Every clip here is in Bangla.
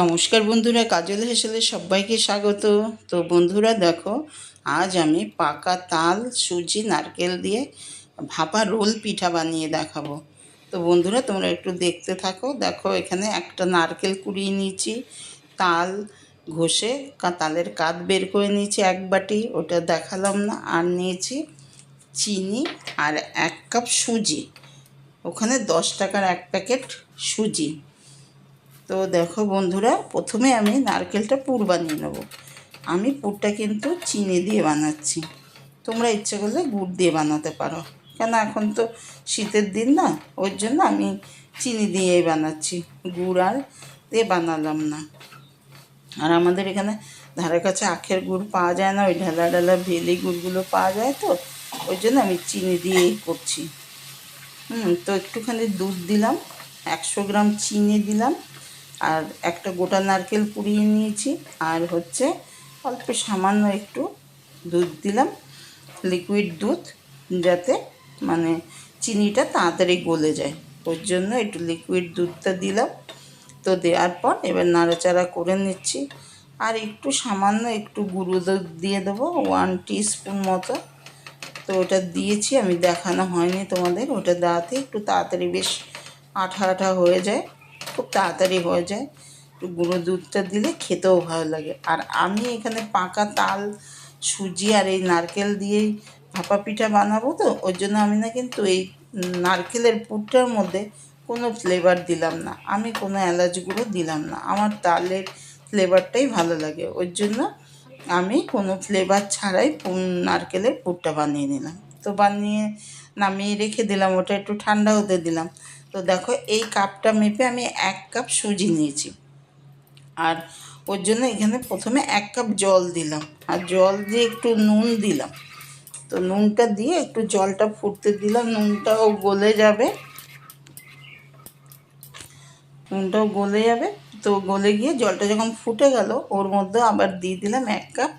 নমস্কার বন্ধুরা, কাজল হেসেলে সবাইকে স্বাগত। তো বন্ধুরা দেখো, আজ আমি পাকা তাল, সুজি, নারকেল দিয়ে ভাপা রোল পিঠা বানিয়ে দেখাবো। তো বন্ধুরা, তোমরা একটু দেখতে থাকো। দেখো, এখানে একটা নারকেল কুড়িয়ে নিয়েছি। তাল ঘষে তালের কাত বের করে নিয়েছি এক বাটি, ওটা দেখালাম না। আর নিয়েছি চিনি আর এক কাপ সুজি। ওখানে দশ টাকার এক প্যাকেট সুজি। তো দেখো বন্ধুরা, প্রথমে আমি নারকেলটা পুর বানিয়ে নেব। আমি পুরটা কিন্তু চিনি দিয়ে বানাচ্ছি। তোমরা ইচ্ছে করলে গুড় দিয়ে বানাতে পারো। কেন এখন তো শীতের দিন না, ওর জন্য আমি চিনি দিয়েই বানাচ্ছি। গুড় আর দিয়ে বানালাম না। আর আমাদের এখানে ধারে কাছে আখের গুড় পাওয়া যায় না, ওই ঢালা ঢালা ভেলি গুড়গুলো পাওয়া যায় তো, ওই জন্য আমি চিনি দিয়েই করছি। হুম, তো একটুখানি দুধ দিলাম, একশো গ্রাম চিনি দিলাম। আর একটা গোটা নারকেল পুড়িয়ে নিয়েছি। আর হচ্ছে অল্প সামান্য একটু দুধ দিলাম লিকুইড দুধ, যাতে মানে চিনিটা তাড়াতাড়ি গলে যায়। ওর জন্য একটু লিকুইড দুধটা দিলাম। তো দেওয়ার পর এবার নাড়াচাড়া করে নিচ্ছি। আর একটু সামান্য একটু গুঁড়ো দুধ দিয়ে দেবো ওয়ান স্পুন মতো। তো ওটা দিয়েছি, আমি দেখানো হয়নি তোমাদের। ওটা দেওয়াতে একটু তাড়াতাড়ি বেশ আঠা আঠা হয়ে যায়। খুব তাড়াতাড়ি হয়ে যায়। একটু গুঁড়ো দুধটা দিলে খেতেও ভালো লাগে। আর আমি এখানে পাকা তাল, সুজি আর এই নারকেল দিয়েই ভাপা পিঠা বানাবো তো ওর জন্য আমি না কিন্তু এই নারকেলের পুরটার মধ্যে কোনো ফ্লেভার দিলাম না। আমি কোনো এলাচ গুঁড়ো দিলাম না। আমার তালের ফ্লেভারটাই ভালো লাগে। ওর জন্য আমি কোনো ফ্লেভার ছাড়াই নারকেলের পুরটা বানিয়ে নিলাম। তো বানিয়ে নামিয়ে রেখে দিলাম। ওটা একটু ঠান্ডা হতে দিলাম। তো দেখো, এই কাপটা মেপে আমি এক কাপ সুজি নিয়েছি। আর ওর জন্য এখানে প্রথমে এক কাপ জল দিলাম। আর জল দিয়ে একটু নুন দিলাম। তো নুনটা দিয়ে একটু জলটা ফুটতে দিলাম। নুনটাও গলে যাবে। নুনটাও গলে যাবে। তো গলে গিয়ে জলটা যখন ফুটে গেল, ওর মধ্যে আবার দিয়ে দিলাম এক কাপ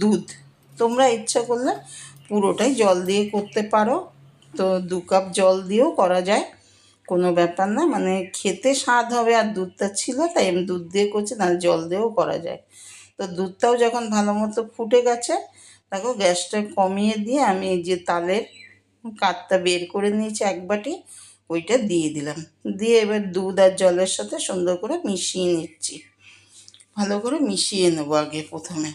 দুধ। তোমরা ইচ্ছা করলে পুরোটাই জল দিয়ে করতে পারো। তো দু কাপ জল দিয়েও করা যায়। কোনো ব্যাপার না মানে খেতে স্বাদ হবে আর দুধটা ছিল তাই আমি দুধ দিয়ে করছি না জল দিয়েও করা যায়। তো দুধটাও যখন ভালো মতো ফুটে গেছে, দেখো গ্যাসটা কমিয়ে দিয়ে আমি যে তালের কাঠটা বের করে নিয়েছি এক বাটি, ওইটা দিয়ে দিলাম। দিয়ে এবার দুধ আর জলের সাথে সুন্দর করে মিশিয়ে নিচ্ছি। ভালো করে মিশিয়ে নেব আগে প্রথমে।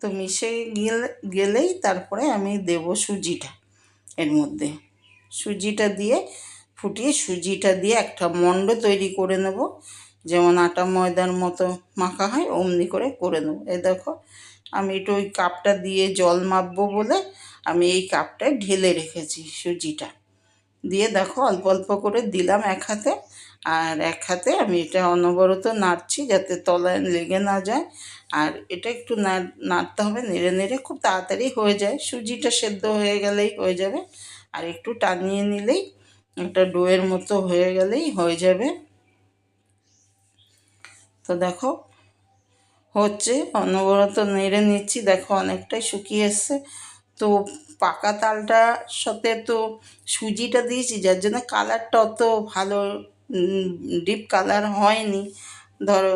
তো মিশে গেলে, গেলেই তারপরে আমি দেব সুজিটা এর মধ্যে। সুজিটা দিয়ে ফুটিয়ে সুজিটা দিয়ে একটা মণ্ড তৈরি করে নেব। যেমন আটা ময়দার মতো মাখা হয়, অমনি করে করে নেব। এই দেখো, আমি একটু ওই কাপটা দিয়ে জল মাপবো বলে আমি এই কাপটায় ঢেলে রেখেছি সুজিটা। দিয়ে দেখো, অল্প অল্প করে দিলাম এক হাতে। আর এক হাতে আমি এটা অনবরত নাড়ছি যাতে তলায় লেগে না যায়। আর এটা একটু নাড় নাড়তে হবে, নেড়ে নেড়ে খুব তাড়াতাড়ি হয়ে যায়। সুজিটা সেদ্ধ হয়ে গেলেই হয়ে যাবে। আর একটু টানিয়ে নিলেই একটা ডোয়ের মতো হয়ে গেলেই হয়ে যাবে। তো দেখো, হচ্ছে, অনবরত নেড়ে নিচ্ছি। দেখো, অনেকটাই শুকিয়ে এসছে। তো পাকা তালটার সাথে তো সুজিটা দিয়েছি, যার জন্য কালারটা অত ভালো ডিপ কালার হয়নি। ধরো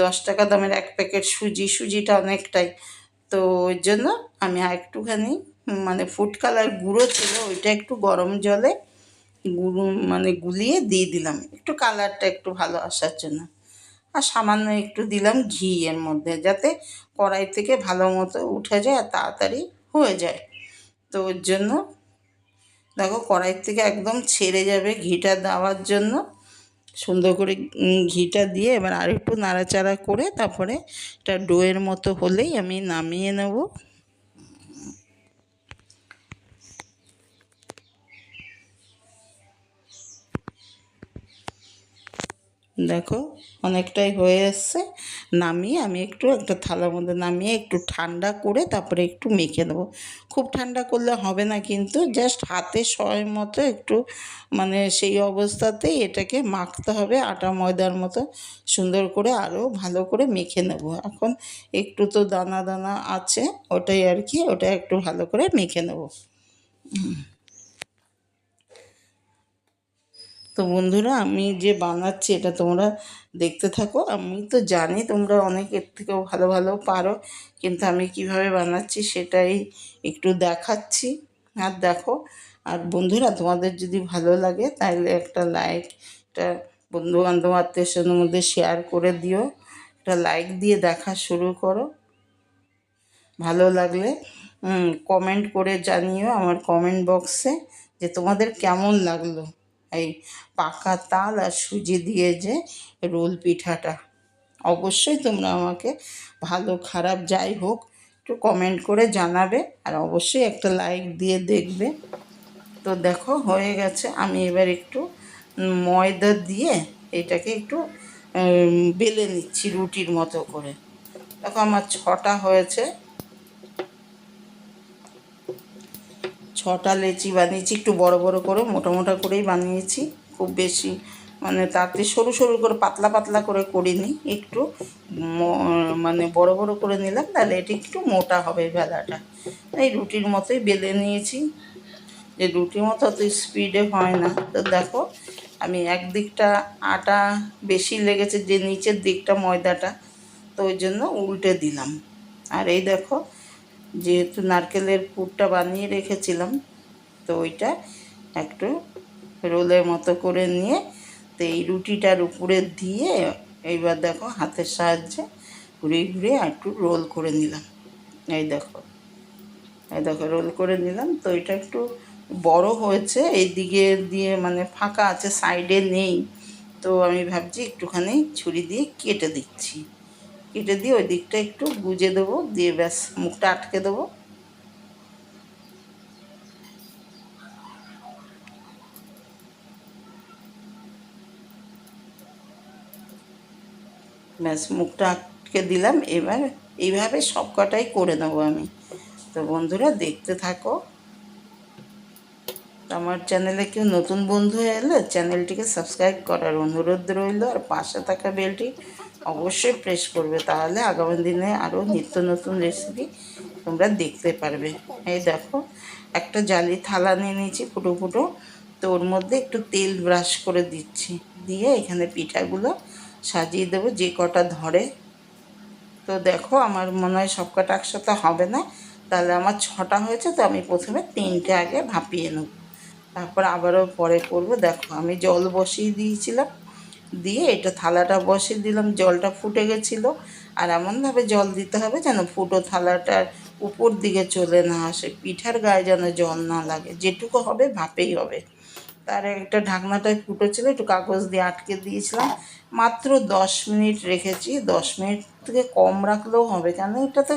দশ টাকা দামের এক প্যাকেট সুজি, সুজিটা অনেকটাই। তো ওই জন্য আমি আর একটুখানি মানে ফুড কালার গুঁড়ো ছিল, ওইটা একটু গরম জলে গুঁড়ো মানে গুলিয়ে দিয়ে দিলাম। একটু কালারটা একটু ভালো আসার জন্য। আর সামান্য একটু দিলাম ঘি এর মধ্যে, যাতে কড়াই থেকে ভালো মতো উঠে যায় আর তাড়াতাড়ি হয়ে যায়। তো ওর জন্য দেখো কড়াই থেকে একদম ছেড়ে যাবে ঘিটা দেওয়ার জন্য। সুন্দর করে ঘিটা দিয়ে এবার আরেকটু নাড়াচাড়া করে তারপরে এটা ডোয়ের মতো হলেই আমি নামিয়ে নেব। দেখো, অনেকটাই হয়ে এসছে। নামিয়ে আমি একটু একটা থালার মধ্যে নামিয়ে একটু ঠান্ডা করে তারপরে একটু মেখে নেব। খুব ঠান্ডা করলে হবে না কিন্তু জাস্ট হাতে সয় মতো একটু মানে সেই অবস্থাতেই এটাকে মাখতে হবে আটা ময়দার মতো সুন্দর করে আরও ভালো করে মেখে নেব। এখন একটু তো দানা দানা আছে, ওটাই আর কি, ওটা একটু ভালো করে মেখে নেব। তো বন্ধুরা, আমি যে বানাচ্ছি এটা তোমরা দেখতে থাকো। আমি তো জানি তোমরা অনেক এর থেকেও ভালো ভালো পারো, কিন্তু আমি কীভাবে বানাচ্ছি সেটাই একটু দেখাচ্ছি। আর দেখো, আর বন্ধুরা, তোমাদের যদি ভালো লাগে তাহলে একটা লাইক, একটা বন্ধু বান্ধব আত্মীয় স্বজনের মধ্যে শেয়ার করে দিও। একটা লাইক দিয়ে দেখা শুরু করো। ভালো লাগলে কমেন্ট করে জানিও আমার কমেন্ট বক্সে যে তোমাদের কেমন লাগল। এই পাকা তাল আর সুজি দিয়ে যে রোল পিঠাটা। অবশ্যই তোমরা আমাকে ভালো, খারাপ যাই হোক, একটু কমেন্ট করে জানাবে আর অবশ্যই একটা লাইক দিয়ে দেখবে। তো দেখো, হয়ে গেছে। আমি এবার একটু ময়দা দিয়ে এটাকে একটু বেলে নিচ্ছি রুটির মতো করে। দেখো আমার ছটা হয়েছে। ছটা লেচি বানিয়েছি, একটু বড় বড় করে, মোটা মোটা করেই বানিয়েছি। খুব বেশি মানে তাতে সরু সরু করে, পাতলা পাতলা করে করিনি, একটু মানে বড় বড় করে নিলাম, তাহলে এটা একটু মোটা হবে বেলাটা। এই রুটির মতোই বেলে নিয়েছি। যে রুটির মতো অত স্পিডে হয় না। তো দেখো, আমি একদিকটা আটা বেশি লেগেছে, যে নিচের দিকটা ময়দাটা, তো ওই জন্য উল্টে দিলাম। আর এই দেখো যেহেতু নারকেলের পুরটা বানিয়ে রেখেছিলাম, তো ওইটা একটু রোলের মতো করে নিয়ে, তো এই রুটিটার উপরে দিয়ে এইবার দেখো হাতের সাহায্যে ঘুরিয়ে ঘুরিয়ে একটু রোল করে নিলাম। এই দেখো এই দেখো রোল করে নিলাম, তো এটা একটু বড় হয়েছে, এই দিকে দিয়ে মানে ফাঁকা আছে, সাইডে নেই, তো আমি ভাবছি একটুখানি ছুরি দিয়ে কেটে দিচ্ছি। কেটে দিয়ে ওই দিকটা একটু গুজে দেবো, দিয়ে ব্যাস মুখটা আটকে দেবো। ব্যাস মুখটা আটকে দিলাম, এবার এইভাবে সব কটাই করে নেব আমি। তো বন্ধুরা, দেখতে থাকো। আমার চ্যানেলে কেউ নতুন বন্ধু হয়ে এলে চ্যানেলটিকে সাবস্ক্রাইব করার অনুরোধ রইল, আর পাশে থাকা বেলটি অবশ্যই প্রেস করবে। তাহলে আগামী দিনে আরও নিত্য নতুন রেসিপি তোমরা দেখতে পারবে। এই দেখো, একটা জালি থালা নিয়ে নিয়েছি ফুটো ফুটো। তো ওর মধ্যে একটু তেল ব্রাশ করে দিচ্ছি। দিয়ে এখানে পিঠাগুলো সাজিয়ে দেবো যে কটা ধরে। তো দেখো, আমার মনে হয় সব কটা একসাথে হবে না। তাহলে আমার ছটা হয়েছে, তো আমি প্রথমে তিনটে আগে ভাপিয়ে নেব। তারপর আবারও পরে করব। দেখো, আমি জল বসিয়ে দিয়েছিলাম। দিয়ে এটা থালাটা বসিয়ে দিলাম, জলটা ফুটে গেছিল। আর এমনভাবে জল দিতে হবে যেন ফুটো থালাটার উপর দিকে চলে না আসে, পিঠার গায়ে যেন জল না লাগে, যেটুকু হবে ভাপেই হবে। তার একটা ঢাকনাটায় ফুটো ছিল একটু কাগজ দিয়ে আটকে দিয়েছিলাম। মাত্র দশ মিনিট রেখেছি, দশ মিনিট থেকে কম রাখলেও হবে, কেন এটাতে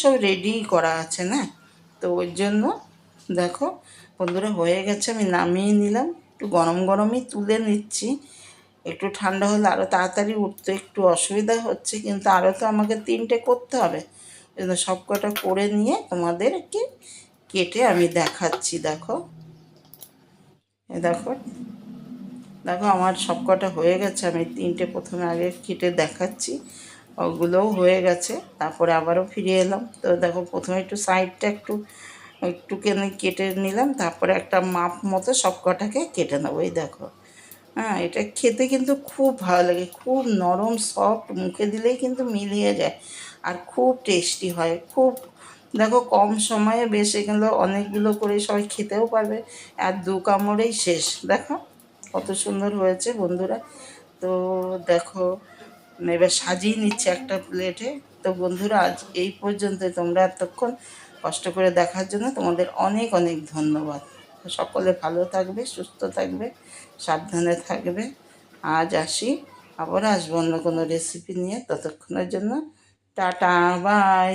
সব রেডিই করা আছে না? তো ওই জন্য দেখো, বন্ধুরা হয়ে গেছে, আমি নামিয়ে নিলাম, একটু গরম গরমই তুলে নিচ্ছি। একটু ঠান্ডা হলে আরও তাড়াতাড়ি উঠতে একটু অসুবিধা হচ্ছে, কিন্তু আরও তো আমাকে তিনটে করতে হবে। জন্য সব কটা করে নিয়ে তোমাদেরকে কেটে আমি দেখাচ্ছি, দেখো। দেখো দেখো আমার সব কটা হয়ে গেছে, আমি তিনটে প্রথমে আগে কেটে দেখাচ্ছি, ওগুলোও হয়ে গেছে, তারপরে আবারও ফিরে এলাম। তো দেখো, প্রথমে একটু সাইডটা একটু, একটুখানি কেটে নিলাম, তারপরে একটা মাপ মতো সব কটাকে কেটে নেব, এই দেখো। হ্যাঁ এটা খেতে কিন্তু খুব ভালো লাগে। খুব নরম সফট মুখে দিলেই কিন্তু মিলিয়ে যায়। আর খুব টেস্টি হয়। খুব, দেখো, কম সময়ে বেশ এগুলো অনেকগুলো করে সবাই খেতেও পারবে। আর দু কামড়েই শেষ। দেখো, কত সুন্দর হয়েছে বন্ধুরা। তো দেখো, এবার সাজিয়ে নিচ্ছে একটা প্লেটে তো বন্ধুরা, আজ এই পর্যন্ত তোমরা এতক্ষণ কষ্ট করে দেখার জন্য তোমাদের অনেক অনেক ধন্যবাদ। সকলে ভালো থাকবে, সুস্থ থাকবে, সাবধানে থাকবে। আজ আসি, আবার আসব অন্য কোনো রেসিপি নিয়ে ততক্ষণের জন্য। Tata bye